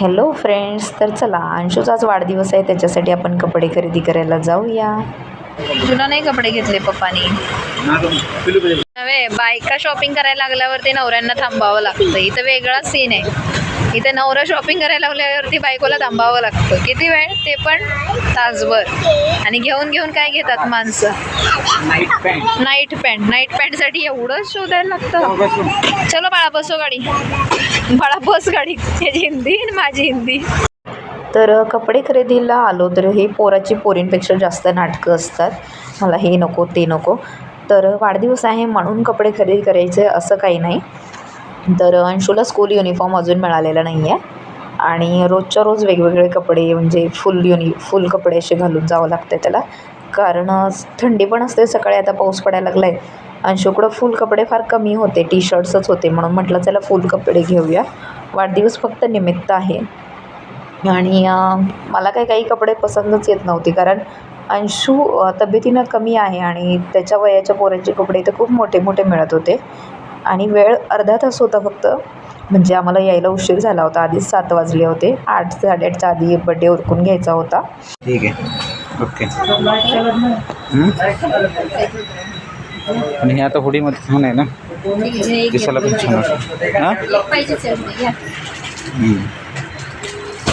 Hello friends तर चला अंशूचा आज वाढदिवस आहे. त्याच्यासाठी आपण कपडे खरेदी करायला जाऊया. तुला नाही कपडे घेतले पप्पानी. नव्हे बायका शॉपिंग करायला लागल्यावर ते नवऱ्यांना थांबावं लागतं. इथं वेगळा सीन आहे. इथे नवरा शॉपिंग करायला लागल्यावरती बायकोला थांबावं लागतं. किती वेळ? ते पण तासभर. आणि घेऊन घेऊन काय घेतात माणसं? Night pant night pant night पॅन्टसाठी एवढं शोधायला लागतं. चलो बाळा बसो गाडी. बाळा बस गाडी. त्याची हिंदी आणि माझी हिंदी. तर कपडे खरेदीला आलो तर हे पोराची पोरींपेक्षा जास्त नाटकं असतात. मला हे नको ते नको. तर वाढदिवस आहे म्हणून कपडे खरेदी करायचे असं काही नाही. तर अंशूला स्कूल युनिफॉर्म अजून मिळालेला नाही आहे आणि रोजच्या रोज वेगवेगळे कपडे म्हणजे फुल युनि फुल कपडे असे घालून जावं लागतं त्याला. कारण थंडी पण असते सकाळी आता पाऊस पडायला लागला आहे अंशूकडं फुल कपडे फार कमी होते टी शर्ट्सच होते. म्हणून म्हटलं चला फुल कपडे घेऊया. वाढदिवस फक्त निमित्त आहे. आणि मला काही काही कपडे पसंतच येत नव्हते. कारण अंशू तब्येतीनं कमी आहे आणि त्याच्या वयाच्या पोरांचे कपडे तर खूप मोठे मोठे मिळत होते. आणि वेळ अर्धा तास होता फक्त. म्हणजे आम्हाला यायला उशीर झाला होता. आधीच सात वाजले होते. आठ साडेआठच्या आधी बड्डे उरकून घ्यायचा होता. ठीक आहे. ओके? आणि हे आता हुडीमध्ये छान आहे ना? दिसायला पण छान वाटतं. हां.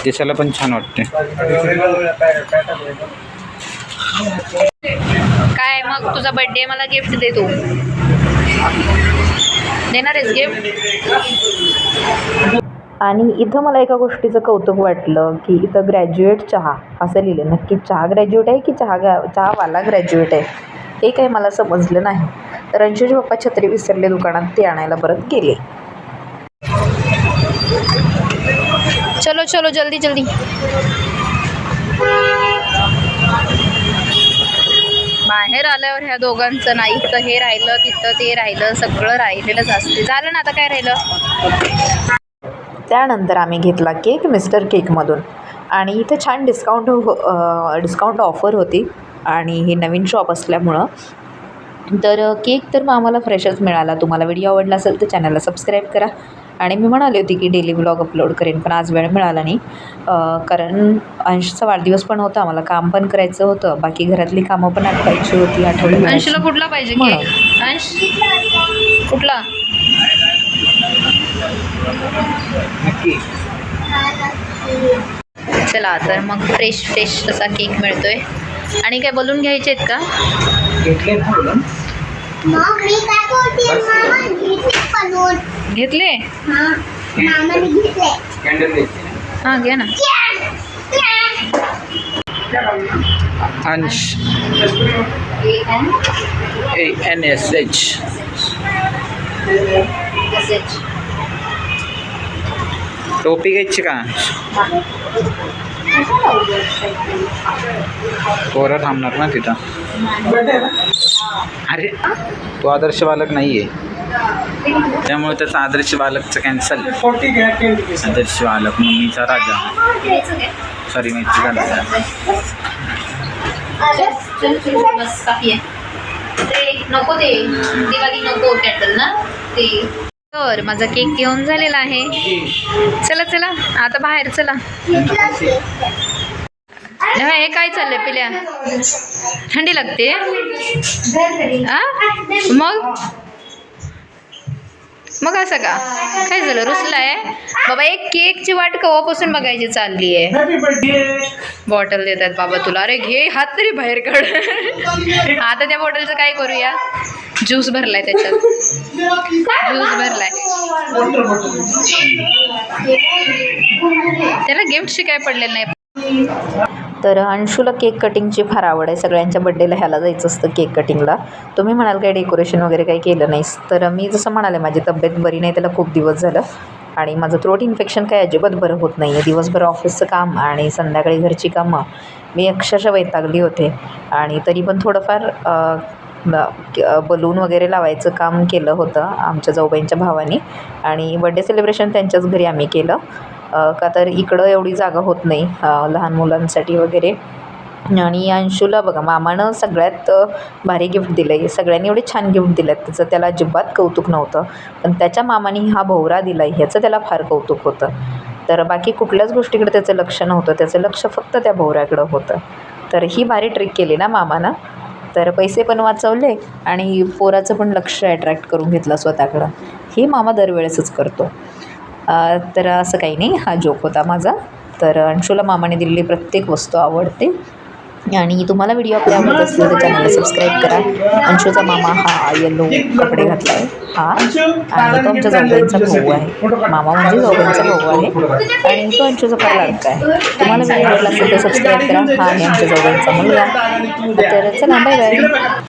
दिसायला पण छान वाटते. काय मग तुझा बर्थडे मला गिफ्ट दे तू. देणार आहेस गिफ्ट आणि इथं मला एका गोष्टीचं कौतुक वाटलं की इथं ग्रॅज्युएट चहा असं लिहिलं. नक्की चहा ग्रॅज्युएट आहे की चहा गा चहावाला ग्रॅज्युएट आहे? हे काही मला समजलं नाही. तर अंशूचे पप्पा छत्री विसरले दुकानात ते आणायला परत गेले. चलो चलो जल्दी जल्दी. बाहेर आल्यावर ह्या दोघांचं नाही. इथं हे राहिलं तिथं ते राहिलं सगळं राहिलेलंच असते. झालं ना आता काय राहिलं? त्यानंतर आम्ही घेतला केक मिस्टर केकमधून. आणि इथं छान डिस्काउंट हो डिस्काउंट ऑफर होती. आणि हे नवीन शॉप असल्यामुळं. तर केक तर मग आम्हाला फ्रेशच मिळाला. तुम्हाला व्हिडिओ आवडला असेल तर चॅनलला सबस्क्राईब करा. आणि मी म्हणाले होती की डेली ब्लॉग अपलोड करेन पण आज वेळ मिळाला नाही. कारण अंशचा वाढदिवस पण होता मला काम पण करायचं होतं बाकी घरातली कामं पण आठवायची होती आठवली अंशला कुठला पाहिजे अंश? कुठला? नक्की. चला तर मग फ्रेश फ्रेश असा केक मिळतोय. आणि काय बोलून घ्यायचे आहेत का घेतले ना बोलून? मग मी काय बोलते मामा घेतले बनवून घेतले हा मामाने घेतले कॅन्डल घ्यायचे हां घ्या ना। अंश। ए एन एस एच टोपी घ्यायची का? पोरं थांबणार ना तिथं. अरे तो आदर्श बालक नाही आहे त्यामुळे त्याचा आदर्श बालकचं कॅन्सल आदर्श बालक मम्मीचा राजा. सॉरी माहिती झालं नको ते दिवाळी नको कॅन्डल ना ते. तर माझा केक घेऊन झालेला आहे. चला चला आता बाहेर चला. हे काय चाललंय पिल्या? थंडी लागते? मग? मग असं का? काय झालं? रुसलाय? बाबा एक केकची वाट कवापासून बघायची चालली आहे. बॉटल देतात बाबा तुला. अरे घे हात तरी बाहेर काढ. आता त्या बॉटलचं काय करूया? ज्यूस भरलाय त्याच्यात. ज्यूस भरलाय. त्याला गिफ्ट काय पडलेलं नाही. तर अंशूला केक कटिंगची फार आवड आहे. सगळ्यांच्या बड्डेला ह्याला जायचं असतं केक कटिंगला. तुम्ही म्हणाल काय डेकोरेशन वगैरे काही केलं नाहीस. तर मी जसं म्हणाले माझी तब्येत बरी नाही त्याला खूप दिवस झालं. आणि माझं थ्रोट इन्फेक्शन काही अजिबात बरं होत नाही आहे दिवसभर ऑफिसचं काम आणि संध्याकाळी घरची कामं. मी अक्षरशः वैतागली होते. आणि तरी पण थोडंफार बलून वगैरे लावायचं काम केलं होतं आमच्या जाऊबाईंच्या भावाने. आणि बड्डे सेलिब्रेशन त्यांच्याच घरी आम्ही केलं. का तर इकडं एवढी जागा होत नाही लहान मुलांसाठी वगैरे. आणि अंशूला बघा मामानं सगळ्यात भारी गिफ्ट दिलं आहे सगळ्यांनी एवढे छान गिफ्ट दिलं आहेत त्याचं त्याला अजिबात कौतुक नव्हतं. पण त्याच्या मामाने हा भोवरा दिला आहे ह्याचं त्याला फार कौतुक होतं. तर बाकी कुठल्याच गोष्टीकडे त्याचं लक्ष नव्हतं. त्याचं लक्ष फक्त त्या भोवऱ्याकडं होतं. तर ही भारी ट्रिक केली ना मामानं. तर पैसे पण वाचवले आणि पोराचं पण लक्ष अट्रॅक्ट करून घेतलं स्वतःकडं. हे मामा दरवेळेसच करतो. तर असं काही नाही. हा जोक होता माझा. तर अंशूला मामाने दिलेली प्रत्येक वस्तू आवडते. आणि तुम्हाला व्हिडिओ आपल्या आवडत असेल तर चॅनलला सबस्क्राईब करा. अंशूचा मामा हा येलो कपडे घातला आहे हा. आणि तो आमच्या जाऊबाईंचा भाऊ आहे. मामा म्हणजे जाऊबाईंचा भाऊ आहे. आणि तो अंशूचा फार लाडका आहे. तुम्हाला व्हिडिओ आवडला असेल तर सबस्क्राईब करा. हा आहे आमच्या जाऊबाईंचा मुलगा तर चला बाय बाय